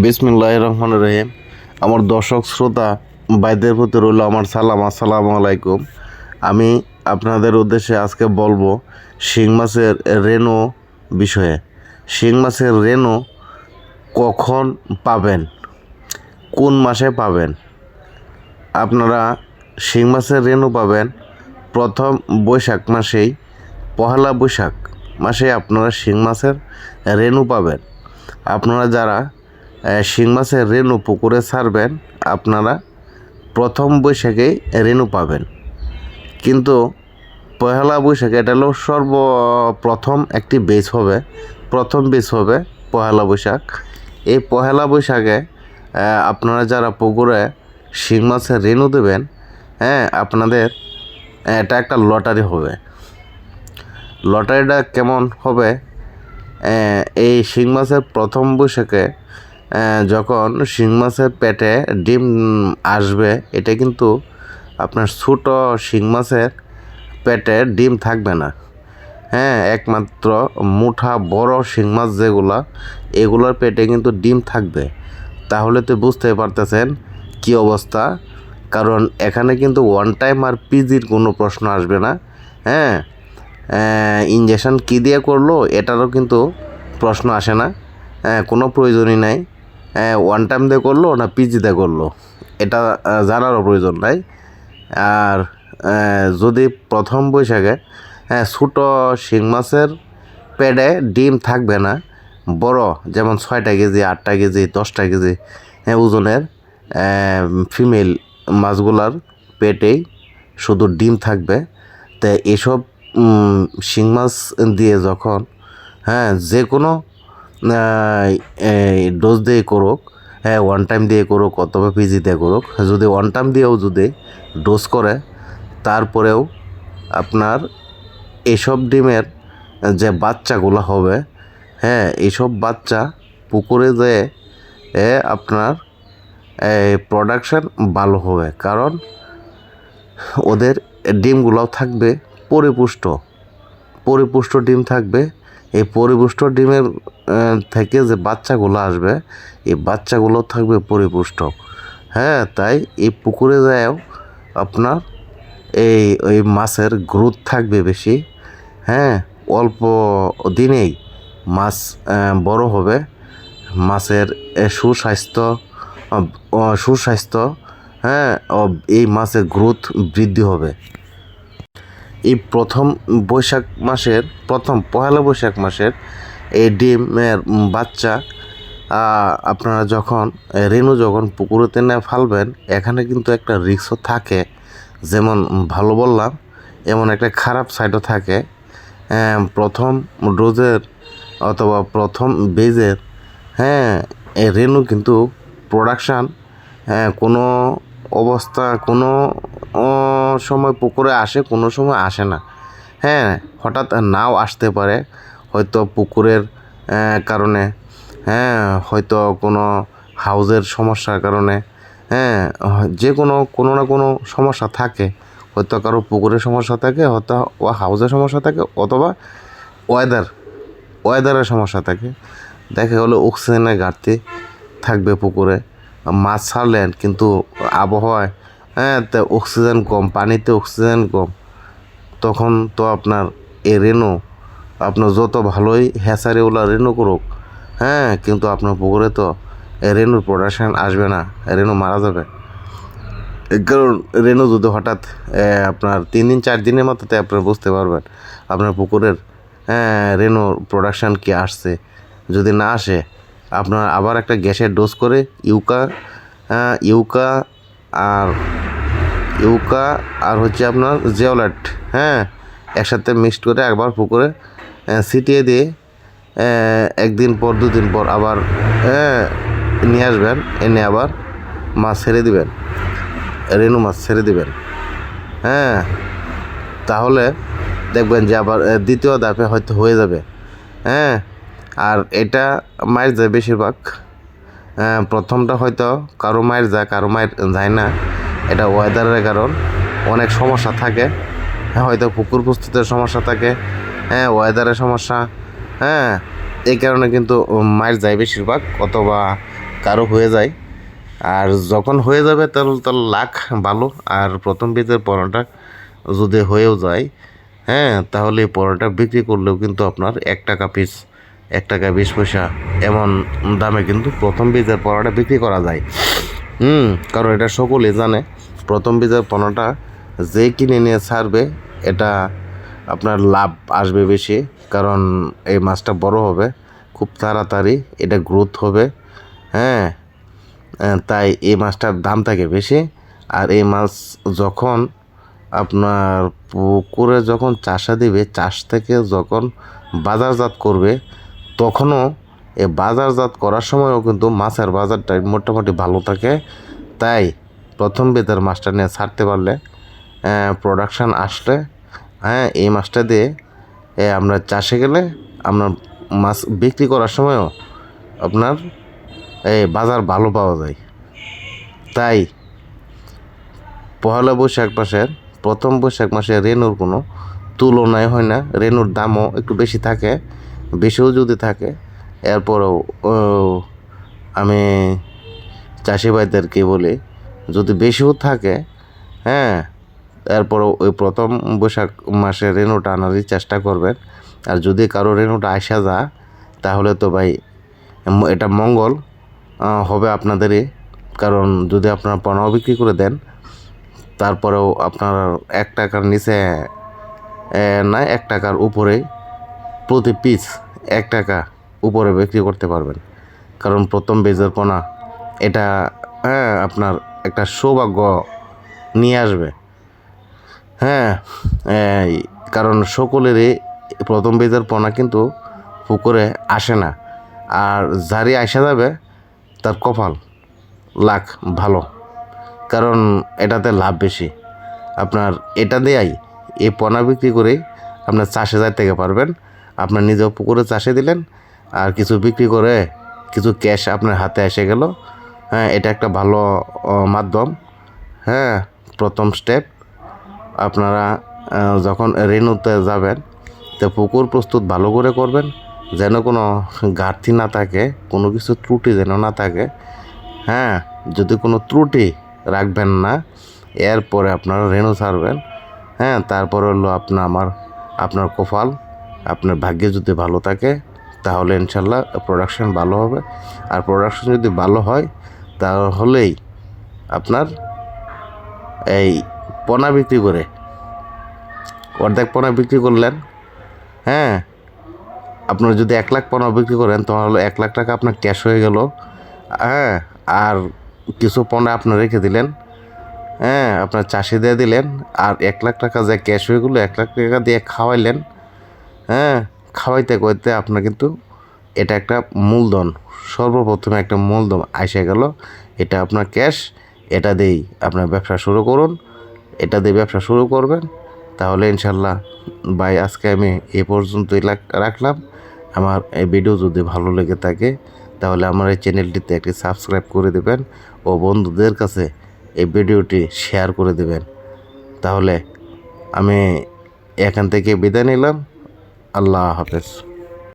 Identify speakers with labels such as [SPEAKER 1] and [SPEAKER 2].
[SPEAKER 1] বিসমিল্লাহ রহমান রহিম। আমার দর্শক, শ্রোতা বাইদের প্রতি রইল আমার সালাম। আসসালামু আলাইকুম। আমি আপনাদের উদ্দেশ্যে আজকে বলব শিং মাছের রেণু বিষয়ে। শিং মাছের রেণু কখন পাবেন? কোন মাসে পাবেন? আপনারা শিং মাছের রেণু পাবেন প্রথম বৈশাখ মাসেই, পহেলা বৈশাখ মাসে আপনারা শিং মাছের রেণু পাবেন। আপনারা যারা শিং মাছের রেণু পুকুরে ছাড়বেন, আপনারা প্রথম বৈশাখেই রেণু পাবেন। কিন্তু পহেলা বৈশাখ এটা হলো সর্বপ্রথম একটি বেচ হবে, প্রথম বেচ হবে পহেলা বৈশাখ। এই পহেলা বৈশাখে আপনারা যারা পুকুরে শিং মাছের রেণু দেবেন হ্যাঁ আপনাদের এটা একটা লটারি হবে। লটারিটা কেমন হবে? এই শিং মাছের প্রথম বৈশাখে যখন শিং মাছের পেটে ডিম আসবে, এটা কিন্তু আপনার ছোট শিং মাছের পেটে ডিম থাকবে না। হ্যাঁ একমাত্র মুঠা বড় শিং মাছ যেগুলা, এগুলোর পেটে কিন্তু ডিম থাকবে। তাহলে তো বুঝতে পারতেছেন কি অবস্থা। কারণ এখানে কিন্তু ওয়ান টাইম আর পিজির কোনো প্রশ্ন আসবে না। হ্যাঁ ইঞ্জেকশন কী দিয়ে করল, এটারও কিন্তু প্রশ্ন আসে না। হ্যাঁ কোনো প্রয়োজনই নাই। ওয়ান টাইম দিয়ে করল, না পিজি দিয়ে করল? এটা জানারও প্রয়োজন নাই। আর যদি প্রথম বৈশাখে হ্যাঁ ছোটো শিং মাছের পেটে ডিম থাকবে না, বড়, যেমন ছয়টা কেজি, আটটা কেজি, দশটা কেজি হ্যাঁ ওজনের ফিমেল মাছগুলার পেটেই শুধু ডিম থাকবে। তো এসব শিং মাছ দিয়ে যখন হ্যাঁ যে কোনো ডোজ দিয়ে করুক হ্যাঁ ওয়ান টাইম দিয়ে করুক অথবা পিজি দিয়ে করুক, যদি ওয়ান টাইম দিয়েও যদি ডোজ করে, তারপরেও আপনার এসব ডিমের যে বাচ্চাগুলো হবে হ্যাঁ এইসব বাচ্চা পুকুরে যে এ আপনার প্রোডাকশান ভালো হবে। কারণ ওদের ডিমগুলোও থাকবে পরিপুষ্ট পরিপুষ্ট ডিম থাকবে এই পরিপুষ্ট ডিমের থেকে যে বাচ্চাগুলো আসবে, এই বাচ্চাগুলো থাকবে পরিপুষ্ট। হ্যাঁ তাই এই পুকুরে যায়ও আপনার এই, ওই মাছের গ্রোথ থাকবে বেশি। হ্যাঁ অল্প দিনেই মাছ বড় হবে। মাছের সুস্বাস্থ্য সুস্বাস্থ্য হ্যাঁ এই মাছের গ্রোথ বৃদ্ধি হবে। এই প্রথম বৈশাখ মাসের, প্রথম পহেলা বৈশাখ মাসের এই ডিমের বাচ্চা আপনারা যখন রেণু যখন পুকুরেতে না ফালবেন, এখানে কিন্তু একটা রিক্সও থাকে। যেমন ভালো বললাম, এমন একটা খারাপ সাইডও থাকে। প্রথম ডোজের অথবা প্রথম বেজের হ্যাঁ রেণু কিন্তু প্রোডাকশান হ্যাঁ কোনো অবস্থা, কোনো সময় পুকুরে আসে, কোনো সময় আসে না। হ্যাঁ হঠাৎ নাও আসতে পারে। হয়তো পুকুরের কারণে হ্যাঁ হয়তো কোনো হাউজের সমস্যার কারণে হ্যাঁ যে কোনো কোনো না কোনো সমস্যা থাকে। হয়তো কারও পুকুরের সমস্যা থাকে, হয়তো ও হাউজের সমস্যা থাকে, অথবা ওয়েদার ওয়েদারের সমস্যা থাকে। দেখা গেলো অক্সিজেনের ঘাটতি থাকবে পুকুরে। মাছ ছাড়লেন, কিন্তু আবহাওয়ায় হ্যাঁ তো অক্সিজেন কম পানিতে অক্সিজেন কম। তখন তো আপনার এ রেণু আপনার যত ভালোই হ্যাচারিওলা রেণু করুক হ্যাঁ কিন্তু আপনার পুকুরে তো এ রেণুর প্রোডাকশান আসবে না রেণু মারা যাবে। কারণ রেণু যদি হঠাৎ আপনার তিন দিন চার দিনের মধ্যে আপনার বুঝতে পারবেন আপনার পুকুরের হ্যাঁ রেণুর প্রোডাকশান কি আসছে। যদি না আসে আপনার আবার একটা গ্যাসের ডোজ করে ইউকা হ্যাঁ, ইউকা আর ইউকা আর হচ্ছে আপনার জিওলাইট হ্যাঁ? একসাথে মিক্সড করে একবার পুকুরে ছিটিয়ে দিয়ে একদিন পর দুদিন পর আবার নিয়ে আসবেন, এনে আবার মাছ ছেড়ে দিবেন, রেণু মাছ ছেড়ে দিবেন হ্যাঁ? তাহলে দেখবেন যে আবার দ্বিতীয় ধাপে হয়তো হয়ে যাবে হ্যাঁ? আর এটা মায়ের যায় বেশিরভাগ প্রথমটা হয়তো কারও মায়ের যায়, কারও মায়ের যায় না এটা ওয়েদারের কারণ। অনেক সমস্যা থাকে। হ্যাঁ হয়তো পুকুর প্রস্তুতের সমস্যা থাকে। হ্যাঁ ওয়েদারের সমস্যা। হ্যাঁ এই কারণে কিন্তু মায়ের যায় বেশিরভাগ, অথবা কারও হয়ে যায়। আর যখন হয়ে যাবে তাহলে তার লাখ ভালো। আর প্রথম বীজের পরোটা যদি হয়েও যায় হ্যাঁ তাহলে পরোটা বিক্রি করলেও কিন্তু আপনার এক টাকা পিস এক টাকা বিশ পয়সা এমন দামে কিন্তু প্রথম বীজের পরোটা বিক্রি করা যায়। হুম, কারণ এটা সকলে জানে। প্রথম বীজের পণ্যটা যে কিনে নিয়ে ছাড়বে, এটা আপনার লাভ আসবে বেশি, কারণ এই মাছটা বড় হবে, খুব তাড়াতাড়ি এটা গ্রোথ হবে হ্যাঁ? তাই এই মাছটার দাম থাকে বেশি, আর এই মাছ যখন আপনার পুকুরে যখন চাষা দিবে, চাষ থেকে যখন বাজারজাত করবে, তখনও এই বাজারজাত করার সময়ও কিন্তু মাছের বাজারটা মোটামুটি ভালো থাকে। তাই প্রথম বেতার মাছটা নিয়ে ছাড়তে পারলে প্রোডাকশান আসলে হ্যাঁ এই মাছটা দিয়ে আমরা চাষে গেলে আমরা মাছ বিক্রি করার সময়ও আপনার এই বাজার ভালো পাওয়া যায়। তাই পহেলা বৈশাখ মাসের, প্রথম বৈশাখ মাসে রেনুর কোনো তুলনায় হয় না। রেনুর দামও একটু বেশি থাকে, বেশিও যদি থাকে এরপরেও আমি চাষি ভাইদেরকে বলি, যদি বেশিও থাকে হ্যাঁ এরপরও ওই প্রথম বৈশাখ মাসে রেনুটা আনারই চেষ্টা করবেন। আর যদি কারও রেনুটা আসা যা তাহলে তো ভাই এটা মঙ্গল হবে আপনাদেরই। কারণ যদি আপনারা পণাও বিক্রি করে দেন, তারপরেও আপনার এক টাকার নিচে না, এক টাকার উপরে প্রতি পিস এক টাকা উপরে বিক্রি করতে পারবেন। কারণ প্রথম বেজের পোনা এটা হ্যাঁ আপনার একটা সৌভাগ্য নিয়ে আসবে। হ্যাঁ কারণ সকলেরই প্রথম বেজের পোনা কিন্তু পুকুরে আসে না। আর যারই আসা যাবে, তার কপাল, লাখ ভালো। কারণ এটাতে লাভ বেশি। আপনার এটা দেয়াই এই পোনা বিক্রি করেই আপনার চাষে যাইতে পারবেন। আপনার নিজেও পুকুরে চাষে দিলেন আর কিছু বিক্রি করে কিছু ক্যাশ আপনার হাতে এসে গেল। হ্যাঁ এটা একটা ভালো মাধ্যম। হ্যাঁ প্রথম স্টেপ আপনারা যখন রেনুতে যাবেন, তো পুকুর প্রস্তুত ভালো করে করবেন, যেন কোনো ঘাটতি না থাকে, কোনো কিছু ত্রুটি যেন না থাকে। হ্যাঁ যদি কোনো ত্রুটি রাখবেন না, এরপরে আপনারা রেনু ছাড়বেন। হ্যাঁ তারপরে হলো আপনার, আমার, আপনার কপাল, আপনার ভাগ্যে যদি ভালো থাকে তাহলে ইনশাল্লাহ প্রোডাকশন ভালো হবে। আর প্রোডাকশন যদি ভালো হয়, তাহলেই আপনার এই পোনা বিক্রি করে, অর্ধেক পোনা বিক্রি করলেন হ্যাঁ? আপনার যদি এক লাখ পণ্য বিক্রি করেন, তাহলে এক লাখ টাকা আপনার ক্যাশ হয়ে গেল। হ্যাঁ? আর কিছু পণ্য আপনি রেখে দিলেন হ্যাঁ? আপনার চাষি দিয়ে দিলেন, আর এক লাখ টাকা যে ক্যাশ হয়ে গেলো, এক লাখ টাকা দিয়ে খাওয়াইলেন হ্যাঁ? খাওয়াইতে কইতে আপনার কিন্তু এটা একটা মূলধন। সর্বপ্রথমে একটা মূলধন আসে গেল, এটা আপনার ক্যাশ, এটা দিয়েই আপনার ব্যবসা শুরু করুন। এটা দিয়ে ব্যবসা শুরু করবেন, তাহলে ইনশাল্লাহ ভাই আজকে আমি এ পর্যন্তই রাখলাম। আমার এই ভিডিও যদি ভালো লেগে থাকে, তাহলে আমার এই চ্যানেলটিতে একটি সাবস্ক্রাইব করে দেবেন ও বন্ধুদের কাছে এই ভিডিওটি শেয়ার করে দেবেন। তাহলে আমি এখান থেকে বিদায় নিলাম। আল্লাহ হাফেজ।